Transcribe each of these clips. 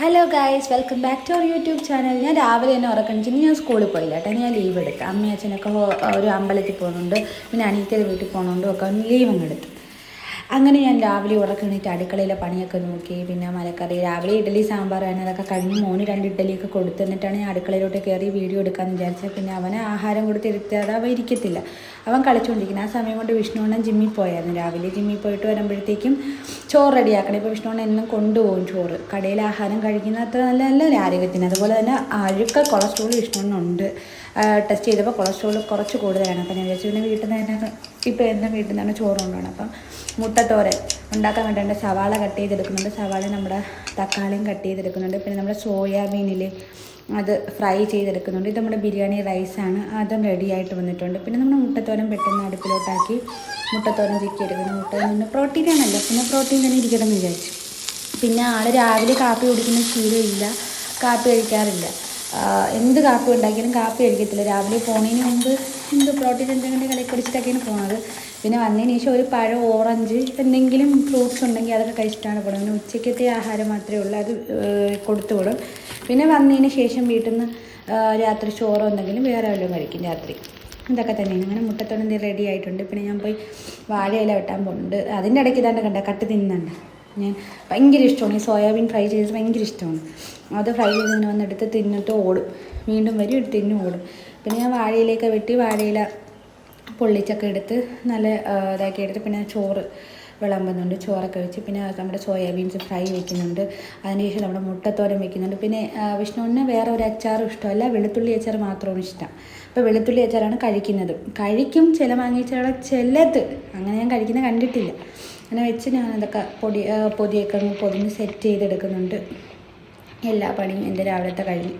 Hello guys welcome back to our YouTube channel ഞാൻ രാവിലെ തന്നെ ഉറക്കണിച്ച് ഞാൻ സ്കൂളിൽ പോയില്ല കേട്ടോ. ഞാൻ ലീവ് എടുക്കാം. അമ്മയും അച്ഛനൊക്കെ ഒരു അമ്പലത്തിൽ പോകുന്നുണ്ട്. പിന്നെ അനീറ്റയുടെ വീട്ടിൽ പോകുന്നുണ്ടും. ഒക്കെ ലീവ് അങ്ങ് എടുത്തു. അങ്ങനെ ഞാൻ രാവിലെ ഉറക്കണിട്ട് അടുക്കളയിലെ പണിയൊക്കെ നോക്കി. പിന്നെ മലക്കറി രാവിലെ ഇഡ്ഡലി സാമ്പാറാണ് അതൊക്കെ കഴിഞ്ഞ് മോന് രണ്ട് ഇഡലിയൊക്കെ കൊടുത്തു എന്നിട്ടാണ് ഞാൻ അടുക്കളയിലോട്ട് കയറി വീഡിയോ എടുക്കാമെന്ന് വിചാരിച്ചത്. പിന്നെ അവന് ആഹാരം കൊടുത്തിരുത്താതെ അവ ഇരിക്കത്തില്ല. അവൻ കളിച്ചുകൊണ്ടിരിക്കുന്നത് ആ സമയം കൊണ്ട് വിഷ്ണുവണ്ണൻ ജിമ്മിൽ പോയായിരുന്നു. രാവിലെ ജിമ്മിൽ പോയിട്ട് വരുമ്പോഴത്തേക്കും ചോറ് റെഡിയാക്കണം. ഇപ്പോൾ വിഷ്ണുവണ്ണൻ എന്നും കൊണ്ടുപോകും ചോറ്. കടയിൽ ആഹാരം കഴിക്കുന്ന അത്ര നല്ല നല്ല ആരോഗ്യത്തിന് അതുപോലെ തന്നെ അഴുക്ക കൊളസ്ട്രോൾ വിഷ്ണുവണ്ണുണ്ട് ടെസ്റ്റ് ചെയ്തപ്പോൾ കൊളസ്ട്രോൾ കുറച്ച് കൂടുതലാണ്. അപ്പം ഞാൻ വിചാരിച്ചു പിന്നെ വീട്ടിൽ നിന്ന് തന്നെ ഇപ്പോൾ എന്നും വീട്ടിൽ നിന്നാണ് ചോറ് കൊണ്ടുപോകണം. അപ്പം മുട്ടത്തോരൻ ഉണ്ടാക്കാൻ വേണ്ടി സവാള കട്ട് ചെയ്തെടുക്കുന്നുണ്ട്. സവാള നമ്മുടെ തക്കാളിയും കട്ട് ചെയ്തെടുക്കുന്നുണ്ട്. പിന്നെ നമ്മുടെ സോയാബീനിൽ അത് ഫ്രൈ ചെയ്തെടുക്കുന്നുണ്ട്. ഇത് നമ്മുടെ ബിരിയാണി റൈസാണ്. അതും റെഡി ആയിട്ട് വന്നിട്ടുണ്ട്. പിന്നെ നമ്മുടെ മുട്ടത്തോരൻ പെട്ടെന്ന് അടുപ്പിലോട്ടാക്കി മുട്ടത്തോരൻ ചിക്കി എടുക്കുന്നു മുട്ട പ്രോട്ടീൻ പ്രോട്ടീനാണല്ലോ പിന്നെ പ്രോട്ടീൻ തന്നെ ഇരിക്കണം എന്ന് വിചാരിച്ചു. പിന്നെ ആൾ രാവിലെ കാപ്പി കുടിക്കുന്ന ശീലമില്ല കാപ്പി കഴിക്കാറില്ല. എന്ത് കാപ്പി ഉണ്ടാക്കിയാലും കാപ്പി കഴിക്കത്തില്ല. രാവിലെ പോണതിന് മുമ്പ് എന്ത് പ്രോട്ടീൻ എന്തെങ്കിലും കളി കുടിച്ചിട്ടൊക്കെയാണ് പോകുന്നത് പിന്നെ വന്നതിന് ശേഷം ഒരു പഴം ഓറഞ്ച് എന്തെങ്കിലും ഫ്രൂട്ട്സ് ഉണ്ടെങ്കിൽ അതൊക്കെ കഴിച്ചിട്ടാണ് പോകുന്നത് പിന്നെ ഉച്ചയ്ക്കത്തെ ആഹാരം മാത്രമേ ഉള്ളൂ. അത് കൊടുത്തു വിടും. പിന്നെ വന്നതിന് ശേഷം വീട്ടിൽ നിന്ന് രാത്രി ചോറോ എന്തെങ്കിലും വേറെ വല്ലതും കഴിക്കും രാത്രി. ഇതൊക്കെ തന്നെയാണ്. അങ്ങനെ മുട്ടത്തോളം റെഡി ആയിട്ടുണ്ട്. പിന്നെ ഞാൻ പോയി വാഴയില വെട്ടാൻ പോകുന്നുണ്ട് അതിന്റെ ഇടയ്ക്ക് ഇതാണ്ട് കണ്ട കട്ട് തിന്നുന്നുണ്ട്. ഞാൻ ഭയങ്കര ഇഷ്ടമാണ്. ഈ സോയാബീൻ ഫ്രൈ ചെയ്തത് ഭയങ്കര ഇഷ്ടമാണ്. അത് ഫ്രൈ ചെയ്ത് ഇങ്ങനെ വന്നെടുത്ത് തിന്നിട്ട് ഓടും. വീണ്ടും വരും തിന്നും ഓടും. പിന്നെ ഞാൻ വാഴയിലേക്ക് വെട്ടി വാഴയില പൊള്ളിച്ചൊക്കെ എടുത്ത് നല്ല ഇതാക്കി എടുത്ത് പിന്നെ ചോറ് വിളമ്പുന്നുണ്ട്. ചോറൊക്കെ വെച്ച് പിന്നെ നമ്മുടെ സോയാബീൻസ് ഫ്രൈ വെക്കുന്നുണ്ട്. അതിനുശേഷം നമ്മുടെ മുട്ടത്തോരൻ വെക്കുന്നുണ്ട്. പിന്നെ വിഷ്ണുവിന് വേറെ ഒരു അച്ചാറും ഇഷ്ടമല്ല. വെളുത്തുള്ളി അച്ചാർ മാത്രമാണ് ഇഷ്ടം. അപ്പോൾ വെളുത്തുള്ളി അച്ചാറാണ് കഴിക്കുന്നത്. കഴിക്കും ചില മാങ്ങീച്ചകളെ ചിലത്. അങ്ങനെ ഞാൻ കഴിക്കുന്നത് കണ്ടിട്ടില്ല. അങ്ങനെ വെച്ച് ഞാൻ അതൊക്കെ പൊടി പൊതിയൊക്കെ പൊതിഞ്ഞ് സെറ്റ് ചെയ്തെടുക്കുന്നുണ്ട്. എല്ലാ പണിയും എന്റെ രാവിലത്തെ കഴിഞ്ഞു.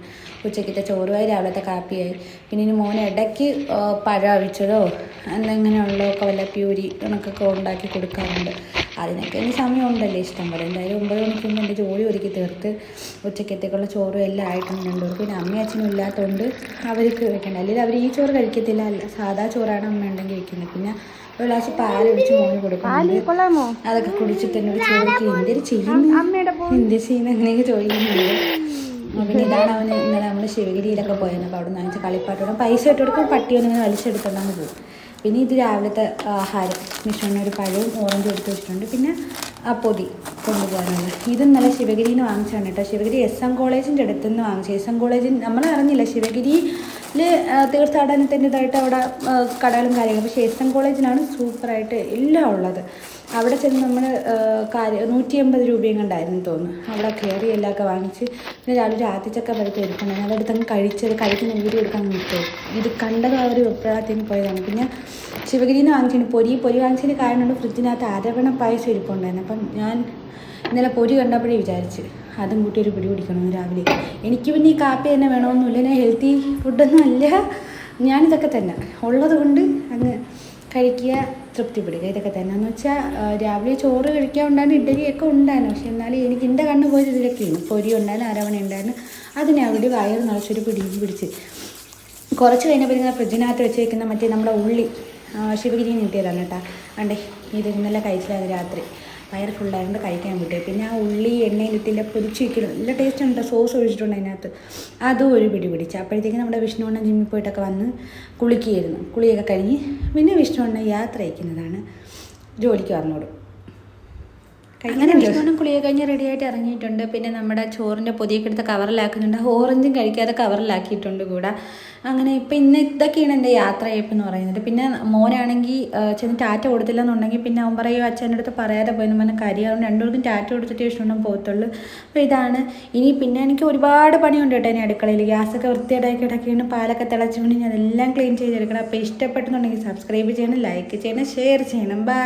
ഉച്ചയ്ക്കത്തെ ചോറുമായി രാവിലത്തെ കാപ്പിയായി. പിന്നെ ഇനി മോനെ ഇടയ്ക്ക് പഴം അവിച്ചതോ എന്തെങ്ങനെയുള്ളതൊക്കെ വല്ല പ്യൂരി കണക്കൊക്കെ ഉണ്ടാക്കി കൊടുക്കാറുണ്ട്. അതിനൊക്കെ ഇനി സമയമുണ്ടല്ലേ ഇഷ്ടം പോലെ എന്തായാലും ഒമ്പത് മണിക്ക് മുമ്പ് എന്റെ ജോലി ഒരുക്കി തീർത്ത് ഉച്ചക്കത്തേക്കുള്ള ചോറും എല്ലാം ആയിട്ടുണ്ട് രണ്ടുപേർക്ക്. പിന്നെ അമ്മയും അച്ഛനും ഇല്ലാത്തതുകൊണ്ട് അവർക്ക് വെക്കണ്ട. അല്ലെങ്കിൽ അവർ ഈ ചോറ് കഴിക്കത്തില്ല. അല്ല സാധാ ചോറാണ് അമ്മ ഉണ്ടെങ്കിൽ വെക്കുന്നത്. പിന്നെ ഒരു ഗ്ലാസ് പാൽ ഒഴിച്ച് മോന് കൊടുക്കുന്നുണ്ട്. അതൊക്കെ കുടിച്ചിട്ട് എന്നോട് ചോദിക്കും എന്തൊരു ചെയ്യുന്നു? എന്ത് ചെയ്യുന്നു? അങ്ങനെയൊക്കെ ചോദിക്കുന്നുണ്ട് പിന്നെ ഇതാണ് അവന് ഇന്നലെ നമ്മൾ ശിവഗിരിയിലൊക്കെ പോയത് അപ്പോൾ അവിടെ നിന്ന് വാങ്ങിച്ച കളിപ്പാട്ടോടെ പൈസ ഇട്ട് കൊടുക്കും പട്ടി ഒന്നിങ്ങനെ വലിച്ചെടുത്തോണ്ടാണ് പോകും. പിന്നെ ഇത് രാവിലത്തെ ആഹാരം. മിഷോണിന് ഒരു പഴവും ഓറഞ്ചും എടുത്ത് വെച്ചിട്ടുണ്ട്. പിന്നെ ആ പൊതി. കൊണ്ടുപോകാനുള്ള ഇത് ഇന്നലെ ശിവഗിരിയിൽ നിന്ന് വാങ്ങിച്ചാണ് കേട്ടോ. ശിവഗിരി എസ് എം കോളേജിന്റെ അടുത്ത് നിന്ന് വാങ്ങിച്ചു. എസ് എം കോളേജിൽ നമ്മൾ അറിഞ്ഞില്ല ശിവഗിരിയിൽ തീർത്ഥാടനത്തിന്റെതായിട്ട് അവിടെ കടകളും കാര്യങ്ങളും. പക്ഷേ എസ് എം കോളേജിലാണ് സൂപ്പറായിട്ട് എല്ലാം ഉള്ളത്. അവിടെ ചെന്ന് നമ്മൾ കാര്യം നൂറ്റി എൺപത് രൂപയും കണ്ടായിരുന്നു തോന്നുന്നു. അവിടെ കയറി എല്ലാമൊക്കെ വാങ്ങിച്ച് പിന്നെ രാവിലെ രാത്രിച്ചൊക്കെ പഴുത്ത് എടുക്കണം. അതെടുത്ത് അങ്ങ് കഴിച്ചത് കഴിക്കുന്ന വീഡിയോ എടുക്കാൻ നിൽക്കും ഇത് കണ്ടത് ആ ഒരു പോയതാണ്. പിന്നെ ശിവഗിരിയിൽ നിന്ന് വാങ്ങിച്ചിട്ടുണ്ട്. പൊരി പൊരി വാങ്ങിച്ചതിന് കാരണമുണ്ട് ഫ്രിഡ്ജിനകത്ത് അരവണ പായസം ഇരിപ്പുണ്ടായിരുന്നു. അപ്പം ഞാൻ ഇന്നലെ പൊരി കണ്ടപ്പോഴേ വിചാരിച്ച് അതും കൂട്ടി ഒരു പിടി പിടിക്കണമെന്ന് രാവിലെ. എനിക്ക് പിന്നെ ഈ കാപ്പി തന്നെ വേണമെന്നില്ല. ഞാൻ ഹെൽത്തി ഫുഡൊന്നും അല്ല. ഞാനിതൊക്കെ തന്നെ. ഉള്ളത് കൊണ്ട് അങ്ങ് കഴിക്കുക തൃപ്തിപ്പെടുക. ഇതൊക്കെ തന്നെ. എന്ന് വെച്ചാൽ രാവിലെ ചോറ് കഴിക്കാൻ ഉണ്ടായിരുന്നു ഇഡ്ഡലിയൊക്കെ ഉണ്ടായിരുന്നു. പക്ഷെ എന്നാലും എനിക്ക് എന്റെ കണ്ണ് പോയത് ഇതിലൊക്കെയാണ് പൊരി ഉണ്ടായിരുന്നു അരവണ ഉണ്ടായിരുന്നു. അതിനെ അവിടെ വയറ് നിറച്ചൊരു പിടിയും പിടിച്ച്. കുറച്ച് കഴിഞ്ഞപ്പോൾ ഇങ്ങനെ ഫ്രിഡ്ജിനകത്ത് വെച്ചേക്കുന്ന മറ്റേ നമ്മുടെ ഉള്ളി ആ, ശിവഗിരി കിട്ടിയതാണ് കേട്ടോ. കണ്ടേ ഇത് ഇന്നലെ കഴിച്ചില്ലായിരുന്നു രാത്രി. വയറ് ഫുള്ളായതുകൊണ്ട് കഴിക്കാൻ പറ്റും പിന്നെ ആ ഉള്ളി എണ്ണയിലിട്ടില്ല വയ്ക്കണം നല്ല ടേസ്റ്റ് ഉണ്ട് സോസ് ഒഴിച്ചിട്ടുണ്ട് അതിനകത്ത്. അതും ഒരു പിടി പിടിച്ച്. അപ്പോഴത്തേക്ക് നമ്മുടെ വിഷ്ണുവണ്ണൻ ജിമ്മിൽ പോയിട്ടൊക്കെ വന്ന് കുളിക്കുകയായിരുന്നു. കുളിയൊക്കെ കഴിഞ്ഞ് പിന്നെ വിഷ്ണുവണ്ണൻ യാത്ര അയക്കുന്നതാണ്. ജോലിക്ക് പറഞ്ഞോടും അങ്ങനെ വിഷ്ണുവിനും കുളിയൊക്കെ കഴിഞ്ഞ് റെഡി ആയിട്ട് ഇറങ്ങിയിട്ടുണ്ട്. പിന്നെ നമ്മുടെ ചോറിന്റെ പൊതിയൊക്കെ എടുത്ത് കവറിലാക്കുന്നുണ്ട്. ഓറഞ്ചും കഴിക്കാതെ കവറിലാക്കിയിട്ടുണ്ട് കൂടെ. അങ്ങനെ ഇപ്പം ഇന്ന് ഇതൊക്കെയാണ് എന്റെ യാത്രയപ്പ് എന്ന് പറയുന്നത്. പിന്നെ മോനാണെങ്കിൽ ചെന്ന് ടാറ്റ കൊടുത്തില്ല എന്നുണ്ടെങ്കിൽ പിന്നെ അവൻ പറയും അച്ഛന്റെ അടുത്ത് പറയാതെ പോയി പറഞ്ഞ കാര്യം അതുകൊണ്ട് രണ്ടുപേർക്കും ടാറ്റ കൊടുത്തിട്ട് വിഷ്ണുവിനും പോകത്തുള്ളൂ. അപ്പോൾ ഇതാണ്. ഇനി പിന്നെ എനിക്ക് ഒരുപാട് പണിയുണ്ട് കേട്ടോ ഇനി അടുക്കളയിൽ ഗ്യാസൊക്കെ വൃത്തിയായിട്ട് കിടക്കുകയാണ് പാലൊക്കെ തിളച്ചു ഞാൻ അതെല്ലാം ക്ലീൻ ചെയ്തെടുക്കണം. അപ്പോൾ ഇഷ്ടപ്പെട്ടെന്നുണ്ടെങ്കിൽ സബ്സ്ക്രൈബ് ചെയ്യണം ലൈക്ക് ചെയ്യണം ഷെയർ ചെയ്യണം. ബൈ